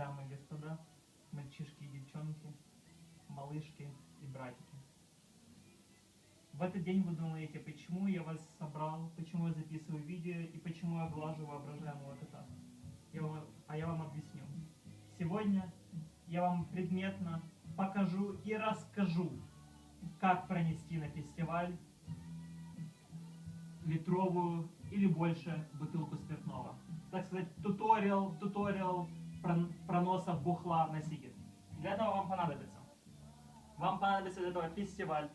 дамы господа, мальчишки и девчонки, малышки и братики. В этот день вы думаете, почему я вас собрал, почему я записываю видео и почему я глажу воображаемого кота. Я вам- а я вам объясню. Сегодня я вам предметно покажу и расскажу, как пронести на фестиваль литровую или больше бутылку спиртного. Так сказать, туториал, туториал проноса бухла на сигет. Для этого вам понадобится. Вам понадобится для этого фестиваль,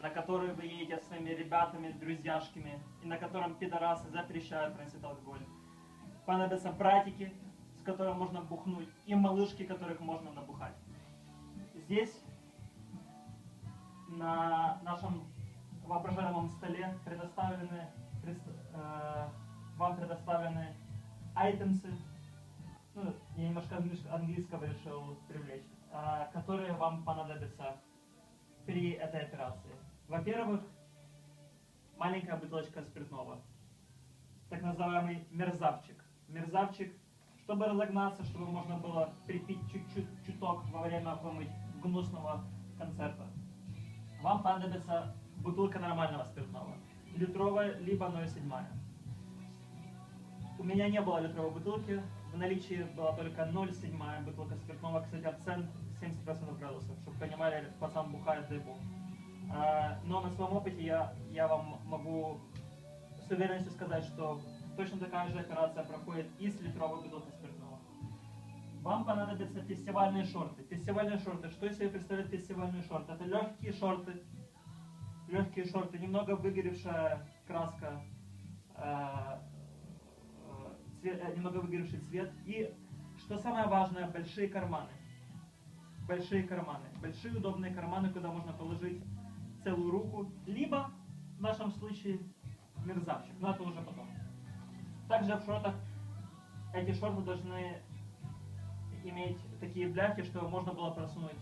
на который вы едете со своими ребятами, друзьяшками, и на котором пидорасы запрещают проносить алкоголь. Понадобятся братики, с которыми можно бухнуть, и малышки, которых можно набухать. Здесь на нашем воображаемом столе предоставлены, пред- э, вам предоставлены айтемсы, ну, я немножко английского решил привлечь, э, которые вам понадобятся при этой операции. Во-первых, маленькая бутылочка спиртного, так называемый мерзавчик. Мерзавчик, чтобы разогнаться, чтобы можно было припить чуть-чуть чуток во время какого-нибудь гнусного концерта. Вам понадобится бутылка нормального спиртного. Литровая, либо 0,7. У меня не было литровой бутылки. В наличии была только 0,7 бутылка спиртного. Кстати, акцент 70% градусов. Чтобы понимали, пацан бухает, дай бог. А, Но на своем опыте я, я вам могу с уверенностью сказать, что точно такая же операция проходит и с литровой бутылкой спиртного. Вам понадобятся фестивальные шорты. Фестивальные шорты. Что из себя представляют фестивальные шорты? Это легкие шорты. Легкие шорты, немного выгоревшая краска, э, э, цве- э, немного выгоревший цвет. И, что самое важное, большие карманы. Большие карманы. Большие удобные карманы, куда можно положить целую руку. Либо, в нашем случае, мерзавчик. Но это уже потом. Также в шортах эти шорты должны иметь такие бляхи, что можно было просунуть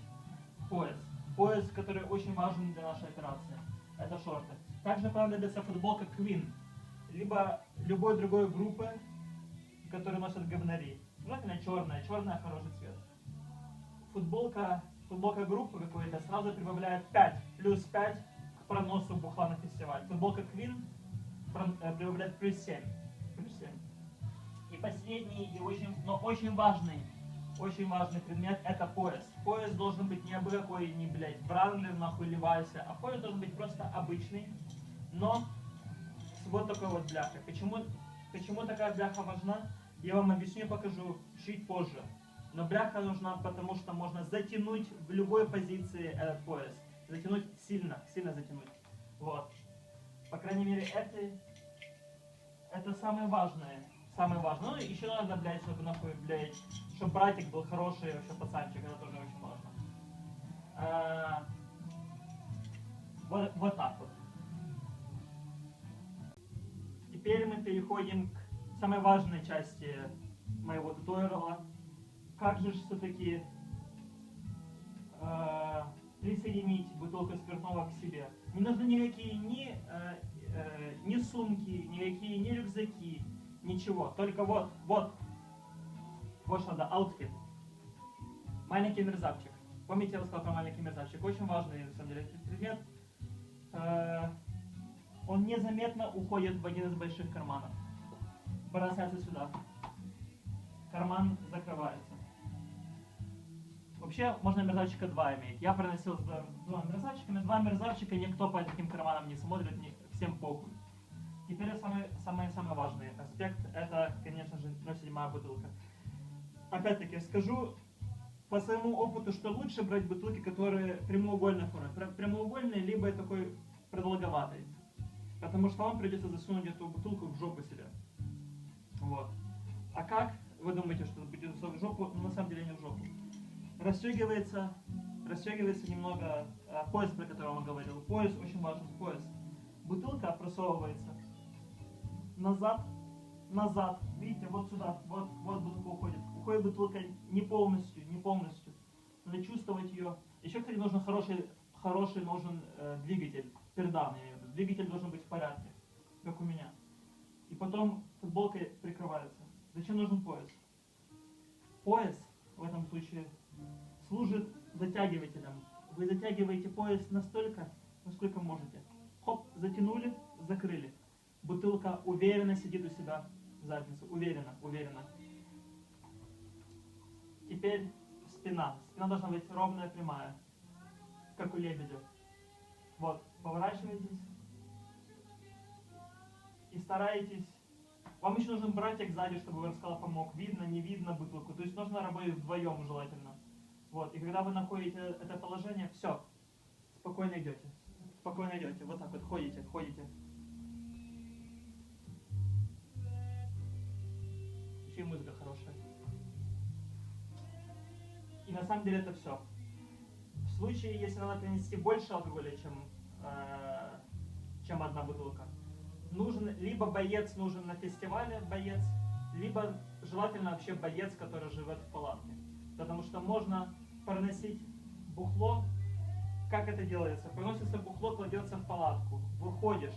пояс. Пояс, который очень важен для нашей операции. Это шорты. Также понадобится футболка Queen, либо любой другой группы, которые носят говнари. Желательно черная, черная хороший цвет. Футболка, футболка группы какой-то сразу прибавляет 5, плюс 5 к проносу бухла на фестиваль. Футболка прон- э, прибавляет плюс 7. Плюс 7. И последний, и очень, но очень важный, очень важный предмет это пояс. Пояс должен быть не абы какой, не, блядь, Вранглер, нахуй, Левайся, а пояс должен быть просто обычный, но с вот такой вот бляхой. Почему, почему такая бляха важна? Я вам объясню покажу чуть позже. Но бляха нужна, потому что можно затянуть в любой позиции этот пояс. Затянуть сильно, сильно затянуть. Вот. По крайней мере, это, это самое важное. Самое важное. Ну, еще надо, блядь, чтобы нахуй, блядь, чтобы братик был хороший, вообще пацанчик, это тоже очень важно. А, вот, вот так вот. Теперь мы переходим к самой важной части моего туториала. Как же все-таки присоединить бутылку спиртного к себе? Не нужны никакие ни, э, э, ни сумки, никакие ни рюкзаки, ничего. Только вот, вот, вот что надо, аутфит. Маленький мерзавчик. Помните, я рассказал про маленький мерзавчик? Очень важный, на самом деле, предмет. Э, он незаметно уходит в один из больших карманов. Бросается сюда. Карман закрывается. Вообще, можно мерзавчика два иметь. Я проносил с двумя мерзавчиками. Два мерзавчика, никто по таким карманам не смотрит, ни- всем похуй. Теперь самый, самый, самый важный аспект, это, конечно же, 0,7 бутылка. Опять-таки, скажу по своему опыту, что лучше брать бутылки, которые прямоугольной формы. Пр- Прямоугольные, либо такой продолговатый. Потому что вам придется засунуть эту бутылку в жопу себе. Вот. А как? Вы думаете, что будет в жопу, но на самом деле не в жопу. Расстегивается, расстегивается немного э, пояс, про который он говорил. Пояс очень важен, пояс. Бутылка просовывается назад, назад. Видите, вот сюда, вот, вот бутылка уходит. Уходит бутылка не полностью, не полностью. Надо чувствовать ее. Еще, кстати, нужен хороший, хороший нужен э, двигатель, виду. Двигатель должен быть в порядке, как у меня. И потом футболкой прикрывается. Зачем нужен пояс? Пояс случае служит затягивателем. Вы затягиваете пояс настолько, насколько можете. Хоп, затянули, закрыли. Бутылка уверенно сидит у себя в заднице. Уверенно, уверенно. Теперь спина. Спина должна быть ровная, прямая. Как у лебедя. Вот, поворачиваетесь. Стараетесь вам еще нужен братик сзади, чтобы Верскала помог. Видно, не видно бутылку. То есть нужно работать вдвоем желательно. Вот. И когда вы находите это положение, все. Спокойно идете. Спокойно идете. Вот так вот ходите, ходите. Еще и музыка хорошая. И на самом деле это все. В случае, если надо принести больше алкоголя, чем, э, чем одна бутылка, нужен либо боец нужен на фестивале, боец, либо желательно вообще боец, который живет в палатке. Потому что можно проносить бухло. Как это делается? Проносится бухло, кладется в палатку. Выходишь,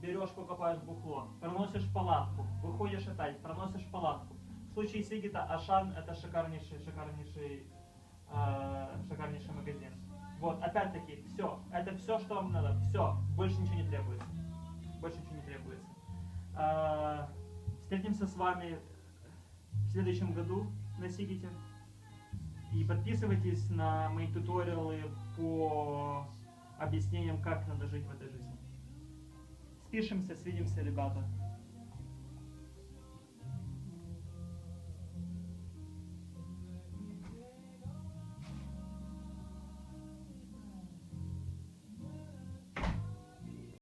берешь, покупаешь бухло, проносишь палатку, выходишь опять, проносишь палатку. В случае Сигита Ашан это шикарнейший, шикарнейший, э, шикарнейший магазин. Вот, опять-таки, все. Это все, что вам надо. Все. Больше ничего не требуется больше ничего не требуется. А, встретимся с вами в следующем году на Сигите. И подписывайтесь на мои туториалы по объяснениям, как надо жить в этой жизни. Спишемся, свидимся, ребята.